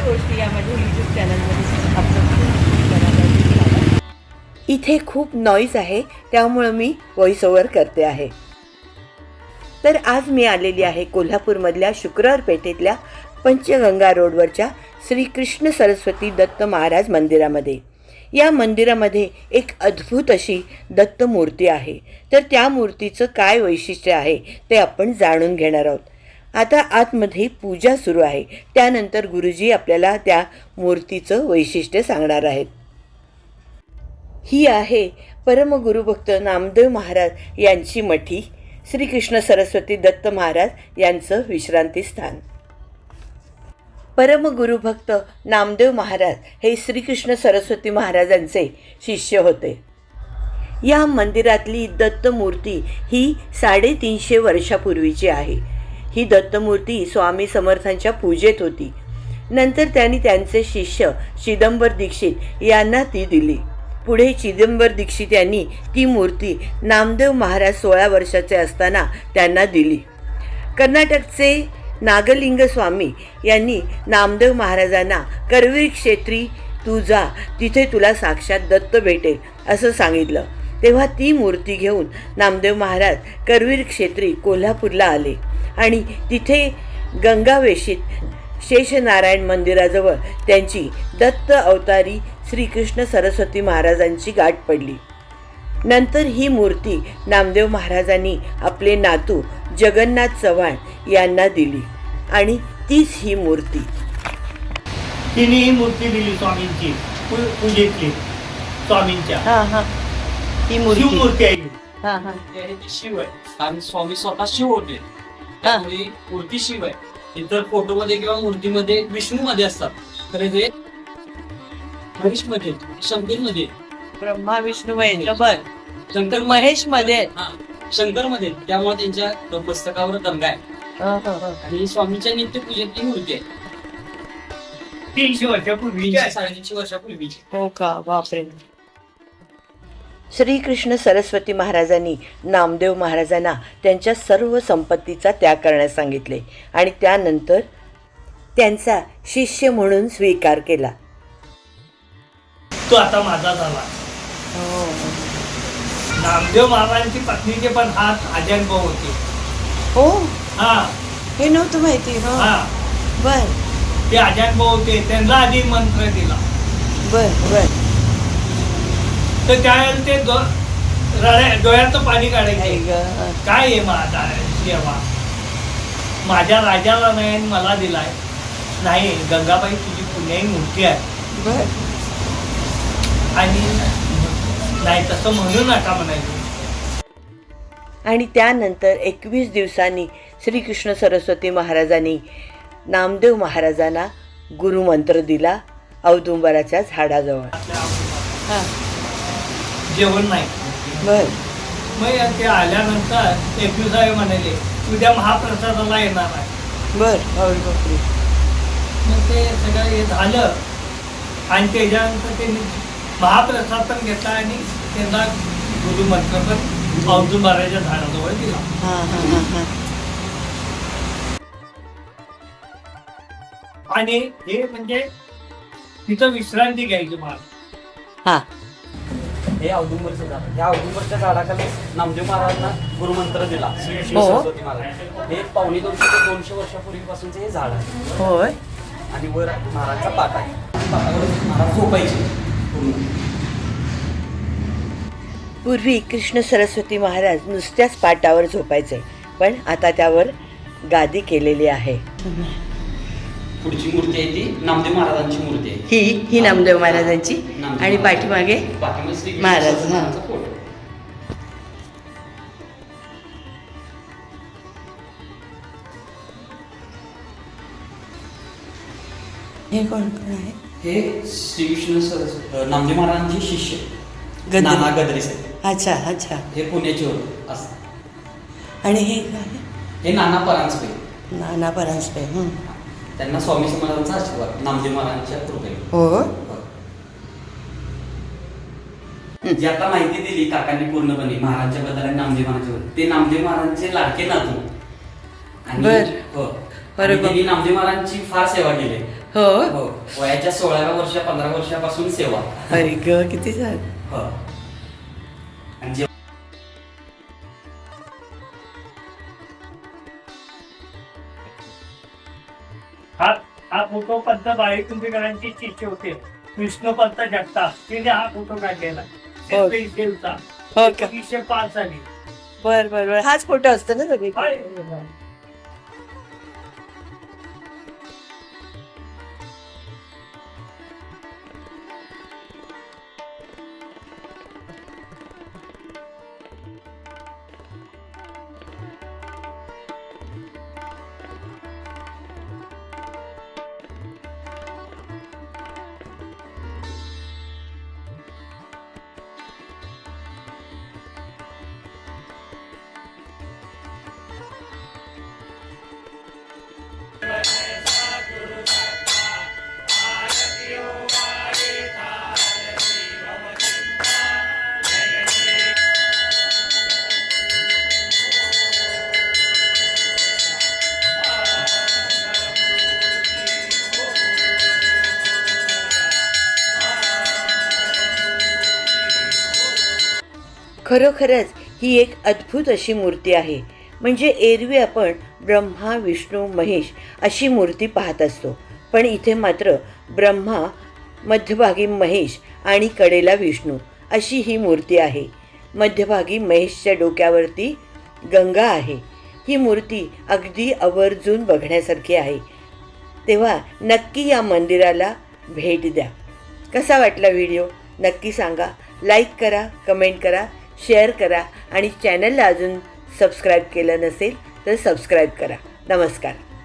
अशा गोष्टी या माझ्या यूट्यूब चॅनलमध्ये इथे खूप नॉईज आहे त्यामुळं मी व्हॉइस ओव्हर करते आहे. तर आज मी आलेली आहे कोल्हापूरमधल्या शुक्रवार पेठेतल्या पंचगंगा रोडवरच्या श्रीकृष्ण सरस्वती दत्त महाराज मंदिरामध्ये. या मंदिरामध्ये एक अद्भुत अशी दत्त मूर्ती आहे. तर त्या मूर्तीचं काय वैशिष्ट्य आहे ते आपण जाणून घेणार आहोत. आता आतमध्ये पूजा सुरू आहे. त्यानंतर गुरुजी आपल्याला त्या मूर्तीचं वैशिष्ट्य सांगणार आहेत. ही आहे परमगुरुभक्त नामदेव महाराज यांची मठी. श्रीकृष्ण सरस्वती दत्त महाराज यांचं विश्रांती स्थान. परमगुरुभक्त नामदेव महाराज हे श्रीकृष्ण सरस्वती महाराजांचे शिष्य होते. या मंदिरातली दत्तमूर्ती ही साडेतीनशे वर्षापूर्वीची आहे. ही दत्तमूर्ती स्वामी समर्थांच्या पूजेत होती. नंतर त्यांनी त्यांचे शिष्य चिदंबर दीक्षित यांना ती दिली. पुढे चिदंबर दीक्षित यांनी ती मूर्ती नामदेव महाराज सोळा वर्षाचे असताना त्यांना दिली. कर्नाटकचे नागलिंग स्वामी यांनी नामदेव महाराजांना करवीर क्षेत्री तू जा तिथे तुला साक्षात दत्त भेटेल असं सांगितलं. तेव्हा ती मूर्ती घेऊन नामदेव महाराज करवीर क्षेत्री कोल्हापूरला आले. आणि तिथे गंगावेशीत शेषनारायण मंदिराजवळ त्यांची दत्त अवतारी श्रीकृष्ण सरस्वती महाराजांची गाठ पडली. नंतर ही मूर्ती नामदेव महाराजांनी आपले नातू जगन्नाथ चव्हाण यांना दिली आणि तीच ही मूर्ती. तिने ही मूर्ती दिली स्वामींची. पूजेतली स्वामींच्या. हा हा ही शिवमूर्ती आहे. ही. हा. हा ते आहे ते शिव आहे कारण स्वामी स्वतः शिव होते. त्यामुळे मूर्ती शिव आहे. इतर फोटोमध्ये किंवा मूर्तीमध्ये विष्णू मध्ये असतात तर हे महेशमध्ये शंकरमध्ये ब्रह्मा विष्णू महेश. बर. शंकर महेशमध्ये हा शंकरमध्ये त्यामुळे त्यांच्या पुस्तकावर दंगा आहे. आणि स्वामीच्या नित्य पूजेतली मूर्ती आहे. तीनशे वर्षापूर्वी तीनशे साडेतीनशे वर्षापूर्वीची. हो का? बापरे. श्रीकृष्ण सरस्वती महाराजांनी नामदेव महाराजांना त्यांच्या सर्व संपत्तीचा त्याग करण्यास सांगितले आणि त्यानंतर त्यांचा शिष्य म्हणून स्वीकार केला. तो आता माझा झाला. नामदेव महाराजांची पत्नीचे पण हात अजन्म होते. हो? हा. हे नव्हतं माहिती हो. हा. बर. ते अजन्म होते त्यांना आधी मंत्र दिला. बर बर. तर त्यावेळेला ते डोळ्याचं पाणी काढायचे. काय आहे माझा देवा. माझ्या राजाला नाही आणि मला दिलाय. नाही गंगाबाई तुझी पुण्याही मूर्ती आहे. आणि नाही तसं म्हणू नका म्हणायचं. आणि त्यानंतर एकवीस दिवसांनी श्रीकृष्ण सरस्वती महाराजांनी नामदेव महाराजांना गुरुमंत्र दिला औदुंबराच्या झाडाजवळ. हा. जेवण नाही. बर. मग ते आल्यानंतर एकविसावे म्हणाले उद्या महाप्रसादाला येणार आहे. बर. मग ते सगळं हे झालं. आणि त्याच्यानंतर त्यांनी महाप्रसाद पण घेतला आणि त्यांना गुरुमंत्र पण औदुंबराच्या झाडाजवळ दिला. हा हा हा हा. आणि हे म्हणजे तिथं विश्रांती घ्यायची मला. हा औदुंबरचं झाड. या औदुंबरच्या झाडाखाली नामदेव महाराजांना गुरुमंत्र दिला. श्री हो. सरस्वती महाराज. हे पावणे दोनशे ते दोनशे वर्षापूर्वीपासूनचे हे झाड आहे. होय. आणि वर महाराजचा पाट आहे. पाटावर महाराज झोपायचे. पूर्ण पूर्वी कृष्ण सरस्वती महाराज नुसत्याच पाटावर झोपायचे पण आता त्यावर गादी केलेली आहे. पुढची मूर्ती आहे ती नामदेव महाराजांची मूर्ती आहे. ही ही नामदेव महाराजांची. नामदेव आणि महाराज. पाठीमागे महाराज, हा. फोटो. हे कोण कोण आहे? हे श्रीकृष्ण सरस्वती नामदेव महाराजांचे शिष्य. गद्री. नाना गद्रे साहेब. अच्छा अच्छा. हे पुण्याचे होते असं. आणि हे काय? हे नाना परांजपे. नाना परांजपे हं. त्यांना स्वामी समर्थांचा आशीर्वाद नामदेव महाराजांच्या कृपेने. हो. जी आता माहिती दिली काकांनी पूर्णपणे महाराजांच्या बद्दल आणि नामदेव महाराजांच्या ते नामदेव महाराजांचे लाडके नातू. आणि. हो. अरे आणि त्यांनी नामदेव महाराजांची फार सेवा केली. हो. हो. वयाच्या सोळाव्या वर्ष पंधरा वर्षापासून सेवा. अरे ग किती छान. हो. आणि जे हा हा फोटो पंत बाळीकुंभीकरांची शिष्य होते विष्णुपंत जगताप तिने हा फोटो काढलेला एकोणीसशे पाच साली. बर बर बर. हाच फोटो असतो ना सगळे खरोखरच ही एक अद्भुत अशी मूर्ती आहे. म्हणजे एरवी आपण ब्रह्मा विष्णू महेश अशी मूर्ती पाहत असतो. पण इथे मात्र ब्रह्मा मध्यभागी महेश आणि कडेला विष्णू अशी ही मूर्ती आहे. मध्यभागी महेशच्या डोक्यावरती गंगा आहे. ही मूर्ती अगदी आवर्जून बघण्यासारखी आहे. तेव्हा नक्की या मंदिराला भेट द्या. कसा वाटला व्हिडिओ? नक्की सांगा. लाईक करा कमेंट करा. शेअर करा आणि चॅनलला अजून सबस्क्राईब केलं नसेल तर सबस्क्राईब करा. नमस्कार.